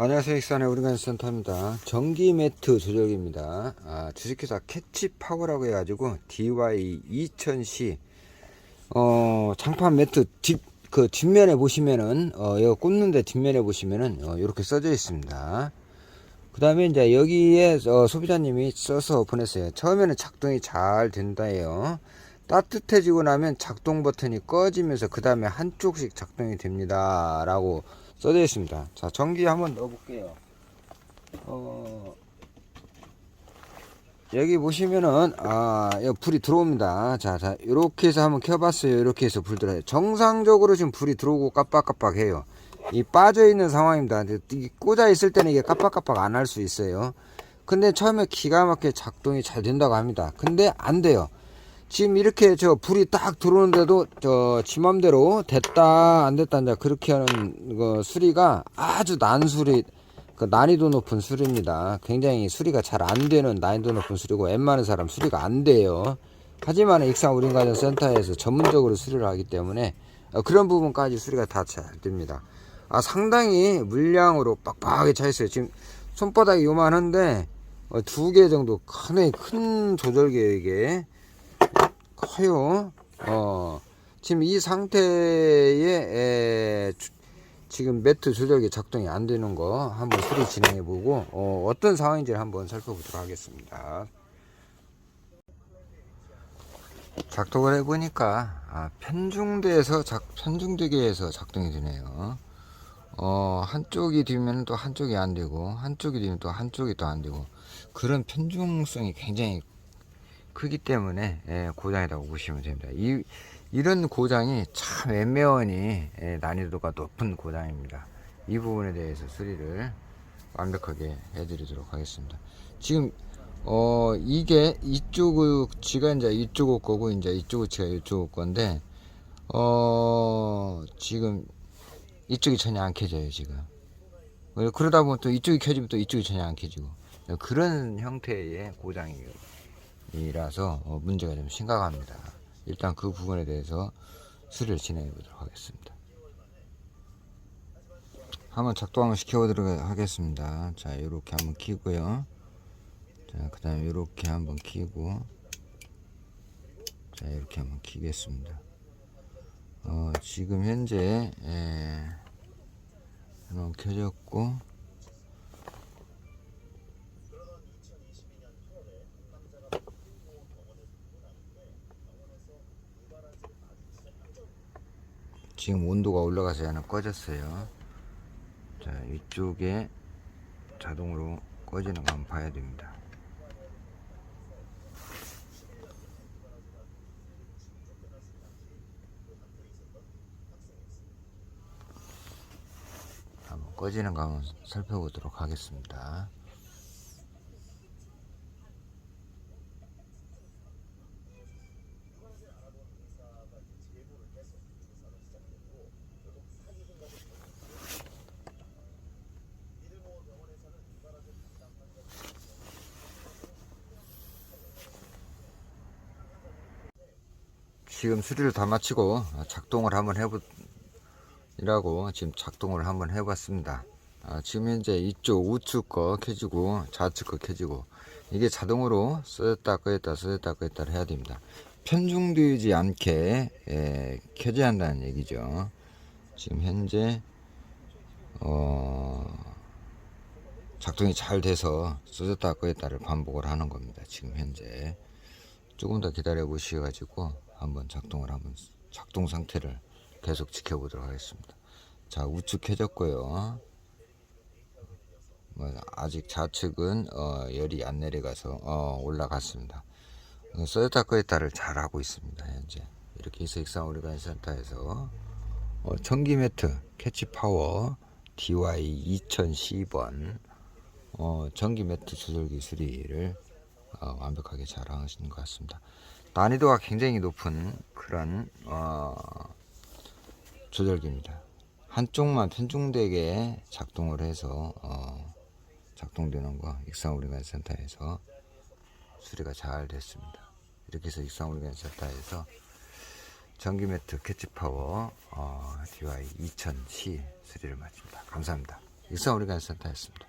안녕하세요. 익산의 우리간센터입니다. 전기 매트 조절기입니다. 아, 주식회사 캐치 파워라고 해가지고 DY 2000C 어, 장판 매트 뒷, 그 뒷면에 보시면은 어, 이거 꽂는데 뒷면에 보시면은 어, 이렇게 써져 있습니다. 그 다음에 이제 여기에 어, 소비자님이 써서 보냈어요. 처음에는 작동이 잘 된다예요. 따뜻해지고 나면 작동 버튼이 꺼지면서 그 다음에 한쪽씩 작동이 됩니다. 라고 써져 있습니다. 자, 전기 한번 넣어볼게요. 어, 여기 보시면은, 아, 불이 들어옵니다. 자, 자, 이렇게 해서 한번 켜봤어요. 이렇게 해서 불 들어요. 정상적으로 지금 불이 들어오고 깜빡깜빡해요. 이 빠져있는 상황입니다. 근데 이 꽂아 있을 때는 이게 깜빡깜빡 안 할 수 있어요. 근데 처음에 기가 막히게 작동이 잘 된다고 합니다. 근데 안 돼요. 지금 이렇게 저 불이 딱 들어오는데도 저 지 맘대로 됐다 안 됐다 이제 그렇게 하는 그 수리가 아주 난수리 그 난이도 높은 수리입니다. 굉장히 수리가 잘 안 되는 난이도 높은 수리고 웬만한 사람 수리가 안 돼요. 하지만 익산 우린가전센터에서 전문적으로 수리를 하기 때문에 어, 그런 부분까지 수리가 다 잘 됩니다. 아 상당히 물량으로 빡빡하게 차 있어요. 지금 손바닥이 요만한데 어, 두개 정도 큰, 큰 이게 커요. 어, 지금 이 상태에 에, 주- 지금 매트 조절기 작동이 안 되는 거 한번 수리 진행해 보고 어, 어떤 상황인지를 한번 살펴보도록 하겠습니다. 작동을 해보니까 아, 편중대에서 작, 편중대기에서 작동이 되네요. 어, 한쪽이 되면 또 한쪽이 안 되고 한쪽이 되면 또 한쪽이 또 안 되고 그런 편중성이 굉장히 크기 때문에 예, 고장이라고 보시면 됩니다. 이, 이런 고장이 참 애매하니 예, 난이도가 높은 고장입니다. 이 부분에 대해서 수리를 완벽하게 해드리도록 하겠습니다. 지금 어 이게 이쪽 지가 이제 이쪽 거고 이제 이쪽 지가 이쪽 건데 어 지금 이쪽이 전혀 안 켜져요 지금. 어, 그러다 보면 또 이쪽이 켜지면 또 이쪽이 전혀 안 켜지고 그런 형태의 고장이에요. 이라서 어, 문제가 좀 심각합니다. 일단 그 부분에 대해서 수리를 진행해 보도록 하겠습니다. 한번 작동 한번 시켜보도록 하겠습니다. 자, 이렇게 한번 키고요. 자, 그 다음에 이렇게 한번 키고, 자, 이렇게 한번 키겠습니다. 어, 지금 현재, 예, 한번 켜졌고, 지금 온도가 올라가서 얘는 꺼졌어요. 자, 이쪽에 자동으로 꺼지는 거 한번 봐야 됩니다. 꺼지는 거 한번 살펴보도록 하겠습니다. 지금 수리를 다 마치고 작동을 한번 해보 이라고 지금 작동을 한번 해봤습니다. 아, 지금 현재 이쪽 우측 거 켜지고 좌측 거 켜지고 이게 자동으로 써졌다 끄였다 써졌다 끄였다 해야 됩니다. 편중되지 않게 예, 켜져야 한다는 얘기죠. 지금 현재 어, 작동이 잘 돼서 써졌다 끄였다를 반복을 하는 겁니다. 지금 현재 조금 더 기다려 보시가지고 한번 작동을 한번 작동 상태를 계속 지켜보도록 하겠습니다. 자 우측 켜졌고요. 뭐 아직 좌측은 어, 열이 안 내려가서 어, 올라갔습니다. 어, 써졌다 끄였다를 잘 하고 있습니다. 현재 이렇게 해서 익산 오리간 센터에서 어, 전기 매트 캐치 파워 DY 2010번 어, 전기 매트 조절기 수리를 어, 완벽하게 잘 하시는 것 같습니다. 난이도가 굉장히 높은 그런 어, 조절기입니다. 한쪽만 편중되게 작동을 해서 어, 작동되는 거 익산 우리간 센터에서 수리가 잘 됐습니다. 이렇게 해서 익산 우리간 센터에서 전기 매트 캐치 파워 어, DY 2000C 수리를 마칩니다. 감사합니다. 이상 우리가 센터였습니다.